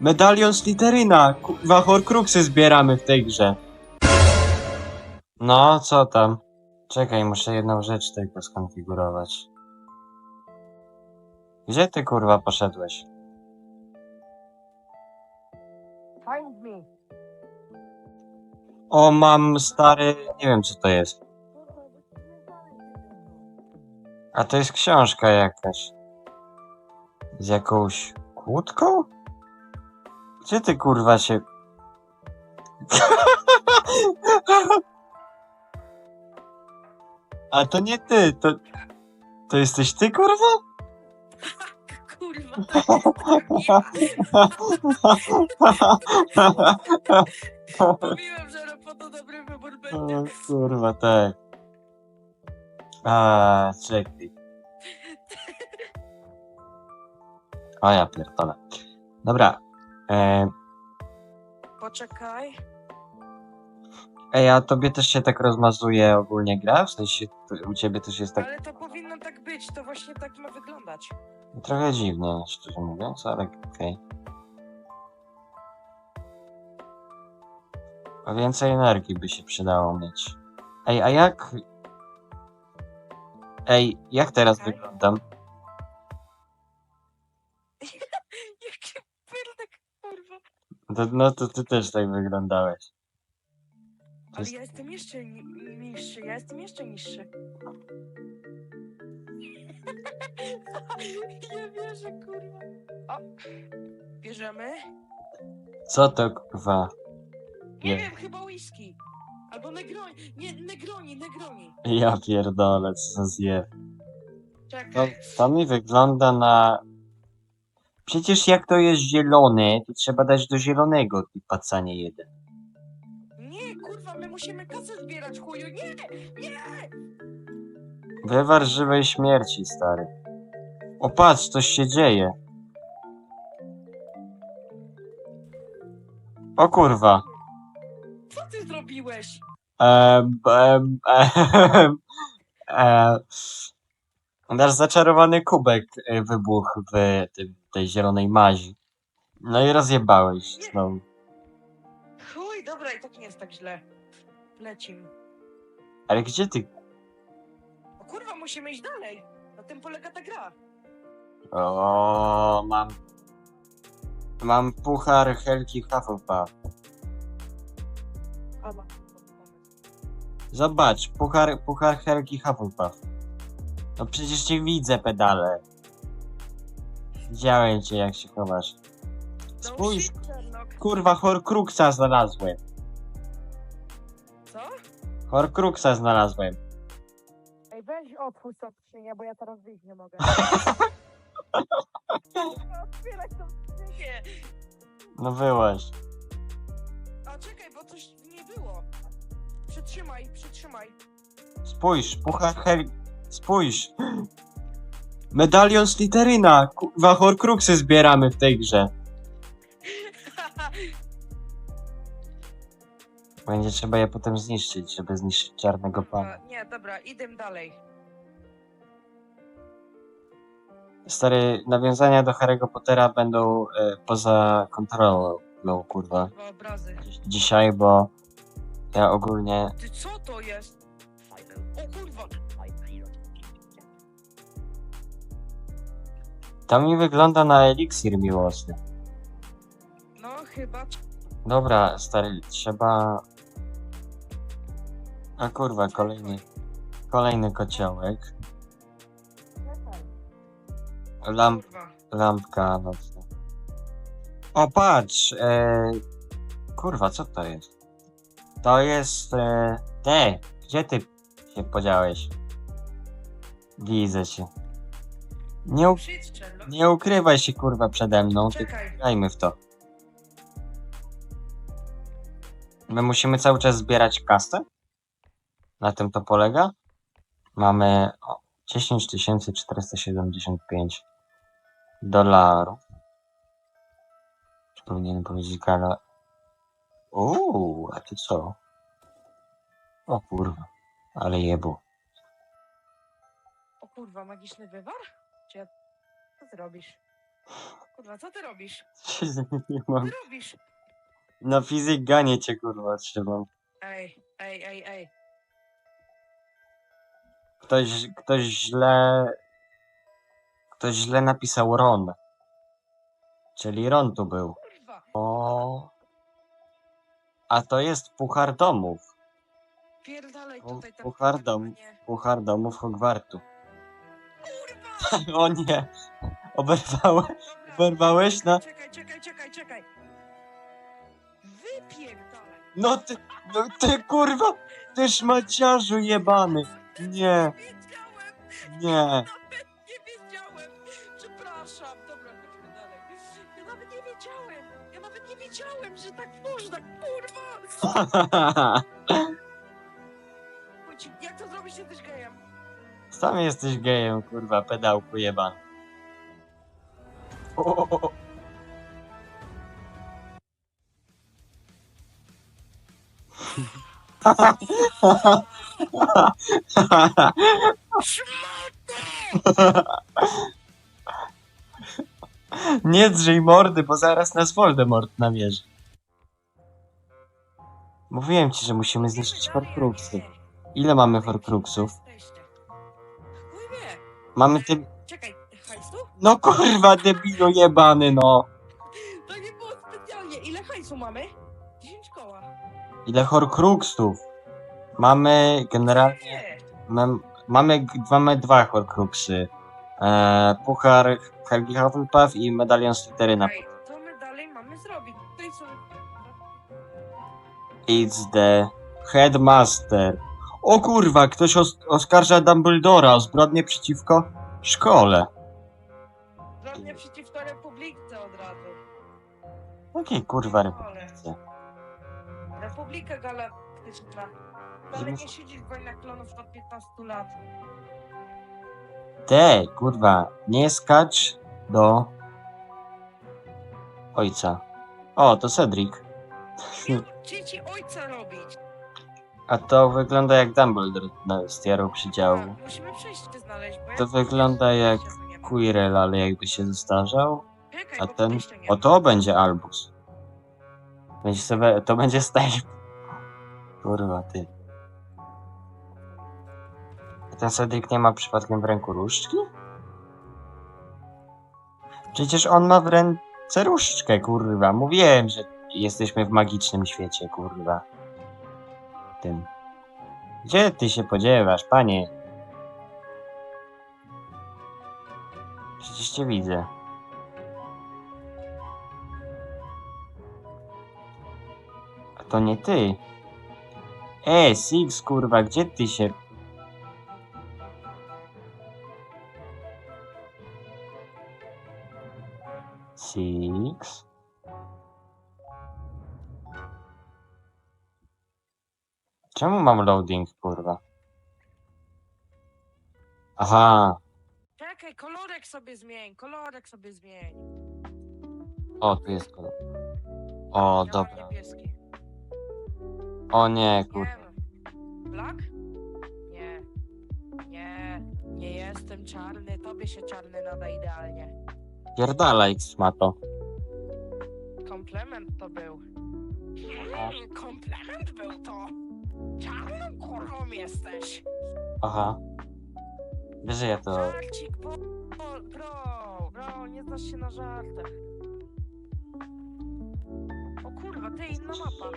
Medalion Slytherina! Kurwa, Horcruxy zbieramy w tej grze. No, co tam? Czekaj, muszę jedną rzecz tylko skonfigurować. Gdzie ty kurwa poszedłeś? Find me. O, mam stary... nie wiem co to jest. A to jest książka jakaś. Z jakąś kłódką? Gdzie ty kurwa się... A to nie ty, to... To jesteś ty kurwa? Kurwa. Mówiłem, że Ropo to dobry wybór O, będzie. kurwa, tak. A, czekaj. O ja pierdolę. Dobra. E, Poczekaj. ej, a tobie też się tak rozmazuje ogólnie gra? W sensie u ciebie też jest tak Ale to powinno tak być, to właśnie tak ma wyglądać. trochę dziwnie, szczerze mówiąc, ale okej. A Więcej energii by się przydało mieć. Ej, a jak... Ej, jak teraz Okej. wyglądam? To, no to ty też tak wyglądałeś. Ale ja jestem jeszcze ni- niższy, ja jestem jeszcze niższy. Nie wierzę, kurwa. O, bierzemy? Co to kurwa? Nie Nie. wiem, chyba whisky. Albo negroni. Nie, negroni, negroni. Ja pierdolę, co za zjew. To, Czekaj. to mi wygląda na... Przecież jak to jest zielony, to trzeba dać do zielonego, ty pacanie jeden. Nie, kurwa, my musimy kasę zbierać, chuju. Nie, nie. Wywar żywej śmierci, stary. O patrz, coś się dzieje. O kurwa. Co ty zrobiłeś? Em, em, em, em. Nasz zaczarowany kubek y, wybuchł w tym, tej zielonej mazi. No i rozjebałeś znowu. Chuj, dobra, i tak nie jest tak źle. Lecim. Ale gdzie ty? O kurwa, musimy iść dalej. Na tym polega ta gra. O, mam... Mam puchar Helki Hufflepuff. A, ma. Zobacz, puchar, puchar Helki Hufflepuff. No przecież cię widzę, pedale. Widziałem cię, jak się chowasz. No Spójrz, Sherlock. kurwa, Horcruxa znalazłem. Co? Horcruxa znalazłem. Ej, weź otwórz tą skrzynię, bo ja teraz wyjść nie mogę. Otwierać tą skrzynię. No wyłaś. A czekaj, bo coś w niej było. Przytrzymaj, przytrzymaj. Spójrz, puchar Hel... Spójrz. Medalion Slytherina. Kurwa, Horcruxy zbieramy w tej grze. Będzie trzeba je potem zniszczyć, żeby zniszczyć czarnego pana. A, nie, dobra, idę dalej. Stary, nawiązania do Harry'ego Pottera będą e, poza kontrolą, no, kurwa. Dwa obrazy. Dziś- Dzisiaj, bo ja ogólnie... Ty co to jest? O kurwa. To mi wygląda na eliksir miłosny. No chyba. Dobra, stary, trzeba... A kurwa, kolejny... Kolejny kociołek. Lamp, Kurwa. lampka nocna. O, patrz! E... Kurwa, co to jest? To jest... E... Te! Gdzie ty się podziałeś? Widzę cię. Nie, u... Nie ukrywaj się, kurwa, przede mną, tylko Czekaj. grajmy w to. My musimy cały czas zbierać kasę? Na tym to polega? Mamy o, 10 475 dolarów. Czy powinienem powiedzieć gala? Uuu, a ty co? O kurwa, ale jebu. O kurwa, magiczny wywar? Co zrobisz? Kurwa, co ty robisz? Nie Co mam. ty robisz? Na fizyk ganie cię kurwa trzymam. Ej, ej, ej, ej. Ktoś, ktoś źle... Ktoś źle napisał Ron. Czyli Ron tu był. Kurwa. O. A to jest puchar domów. Pierdalej O, tutaj nie. Puchar domów Hogwartu. O nie! Oberwałem. Dobra, Oberwałeś na... Czekaj, czekaj, czekaj, czekaj. No ty... No ty kurwa! Ty szmaciarzu jebany! Nie, Nie wiedziałem, nie. nawet nie wiedziałem. Przepraszam. Dobra, chodźmy dalej. Ja nawet nie wiedziałem. Ja nawet nie wiedziałem, że tak można, kurwa. Sam jesteś gejem, kurwa, pedałku jebany. O, o, o, o. Nie drzyj mordy, bo zaraz nas Voldemort namierzy. Mówiłem ci, że musimy zniszczyć Horcruxy. Ile mamy Horcruxów? Mamy tym... Czekaj, hajsu? No kurwa, debilu jebany, no! To nie było specjalnie. Ile hajsu mamy? 10 koła. Ile Horcruxów? Mamy generalnie... Nie. Mam, mamy, mamy dwa Horcruxy. E, puchar Helgi Hufflepuff i medalion Slytheryna. Ej, co my dalej mamy zrobić? Tutaj są... It's the headmaster. O kurwa, ktoś os oskarża Dumbledora o zbrodnię przeciwko szkole. Zbrodnie przeciwko Republice od razu. Jakiej kurwa republice? Republika Galaktyczna. Ale nie siedzisz w wojnach klonów od 15 lat. Te, kurwa, nie skacz do ojca. O, to Cedric. Nie uczcie ci ojca robić. A to wygląda jak Dumbledore na- z Tiarą Przydziału. A, musimy przejście znaleźć, bo ja To wygląda jak nie ma. Quirrell, ale jakby się zestarzał. Czekaj, A bo ten, przejścia nie o to będzie Albus. Będzie sobie, to będzie Snape. Kurwa, ty. A ten Cedric nie ma przypadkiem w ręku różdżki? Przecież on ma w ręce różdżkę, kurwa. Mówiłem, że jesteśmy w magicznym świecie, kurwa. Tym. Gdzie ty się podziewasz, panie? Przecież cię widzę. A to nie ty. E, Six, kurwa, gdzie ty się... Six? Czemu mam loading, kurwa? Aha, Czekaj, kolorek sobie zmień, kolorek sobie zmień. o, tu jest kolor. O, Ja dobra. niebieski. O nie, kurwa. Nie. Black? Nie. Nie. Nie jestem czarny, tobie się czarny nada idealnie. Pierdalaj, szmato. Komplement to był. Mm, komplement był to. Czarną kurwą jesteś. Aha. Wiesz, że ja to... Żarcik, bo... bo- Bro, bro, nie znasz się na żartach. O kurwa, ty inna mapa.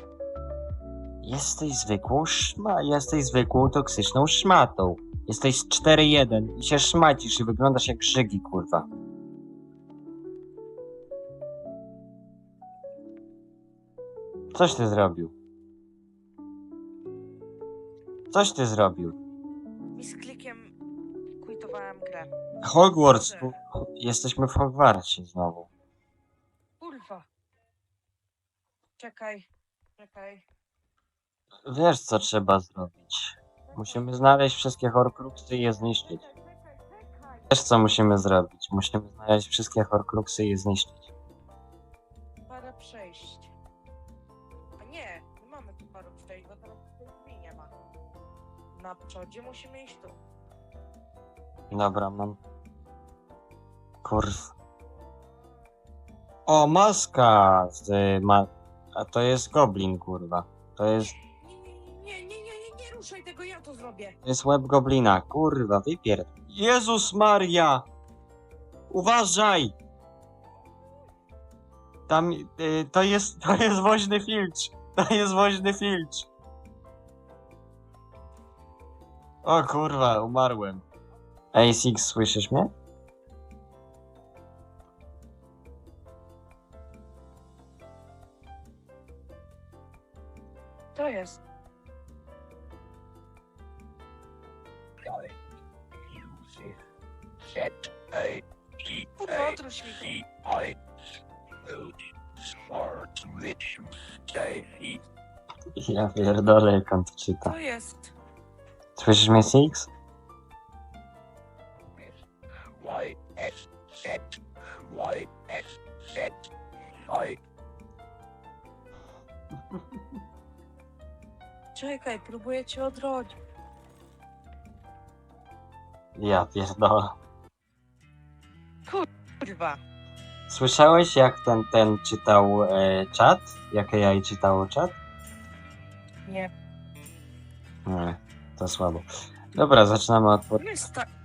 Jesteś zwykłą szma... Jesteś zwykłą toksyczną szmatą. Jesteś 4-1 i się szmacisz i wyglądasz jak żygi, kurwa. Coś ty zrobił. Coś ty zrobił. I z klikiem quitowałem grę. Hogwarts. tu- Jesteśmy w Hogwartsie znowu. Kurwa. Czekaj, czekaj. Wiesz, co trzeba zrobić. Musimy znaleźć wszystkie Horcruxy i je zniszczyć. Wiesz, co musimy zrobić. Musimy znaleźć wszystkie Horcruxy i je zniszczyć. Parę przejść. A nie mamy tu paru przejść, bo teraz tej drzwi nie ma. Na przodzie musimy iść tu. Dobra, mam. Kurw. O, maska z ma... A to jest goblin, kurwa. To jest, Nie, nie, nie, nie, nie, nie ruszaj tego, ja to zrobię. to jest łeb goblina. Kurwa, wypierd... Jezus Maria! Uważaj! Tam, y, to jest, to jest woźny filcz. To jest woźny filcz. O kurwa, umarłem. Ej, Six, słyszysz mnie? To jest. Ja pierdolę, jak on to czyta. To jest. Słyszysz mnie, Six? Czekaj, próbuję cię odrodzić. Ja pierdolę. Kurwa. Słyszałeś, jak ten, ten czytał e, czat? Jak AI czytało czat? Nie. Nie, to słabo. Dobra, zaczynamy od... On jest tak.